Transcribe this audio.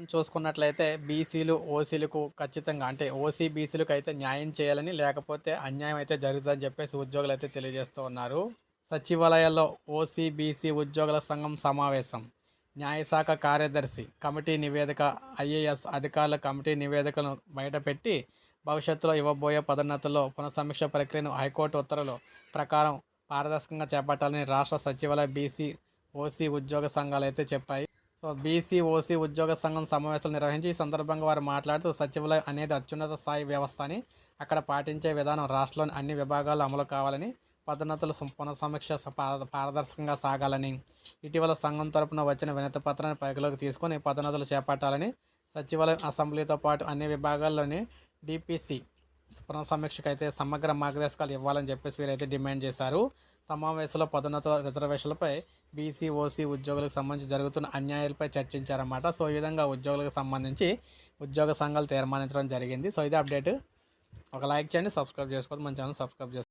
మనం చూసుకున్నట్లయితే బీసీలు ఓసీలకు ఖచ్చితంగా అంటే ఓసీ బీసీలకు అయితే న్యాయం చేయాలని లేకపోతే అన్యాయం అయితే జరుగుతుందని చెప్పేసి ఉద్యోగులు అయితే తెలియజేస్తూ ఉన్నారు. సచివాలయాల్లో ఓసీ బీసీ ఉద్యోగుల సంఘం సమావేశం. న్యాయశాఖ కార్యదర్శి కమిటీ నివేదిక ఐఏఎస్ అధికారుల కమిటీ నివేదికను బయటపెట్టి భవిష్యత్తులో ఇవ్వబోయే పదోన్నతుల్లో పునఃసమీక్ష ప్రక్రియను హైకోర్టు ఉత్తర్వుల ప్రకారం పారదర్శకంగా చేపట్టాలని రాష్ట్ర సచివాలయ బీసీ ఓసీ ఉద్యోగ సంఘాలు అయితే చెప్పాయి. సో బీసీ ఓసీ ఉద్యోగ సంఘం సమావేశాలు నిర్వహించి ఈ సందర్భంగా వారు మాట్లాడుతూ సచివాలయం అనేది అత్యున్నత స్థాయి వ్యవస్థ అని అక్కడ పాటించే విధానం రాష్ట్రంలోని అన్ని విభాగాలు అమలు కావాలని పదోన్నతులు పునఃసమీక్ష స- పారదర్శకంగా సాగాలని ఇటీవల సంఘం తరపున వచ్చిన వినతి పత్రాన్ని పరిగణలోకి తీసుకొని పదోన్నతులు చేపట్టాలని సచివాలయం అసెంబ్లీతో పాటు అన్ని విభాగాల్లోని డిపిసి పునఃసమీక్షకైతే అయితే సమగ్ర మార్గదర్శకాలు ఇవ్వాలని చెప్పేసి వీరైతే డిమాండ్ చేశారు. సమావేశంలో పదోన్నత రిజర్వేషన్లపై బీసీ ఓసీ ఉద్యోగులకు సంబంధించి జరుగుతున్న అన్యాయాలపై చర్చించారన్నమాట. సో ఈ విధంగా ఉద్యోగులకు సంబంధించి ఉద్యోగ సంఘాలు తీర్మానించడం జరిగింది. సో ఇది అప్డేట్. ఒక లైక్ చేయండి సబ్స్క్రైబ్ చేసుకోవద్దు. మన ఛానల్ సబ్స్క్రైబ్ చేసుకోండి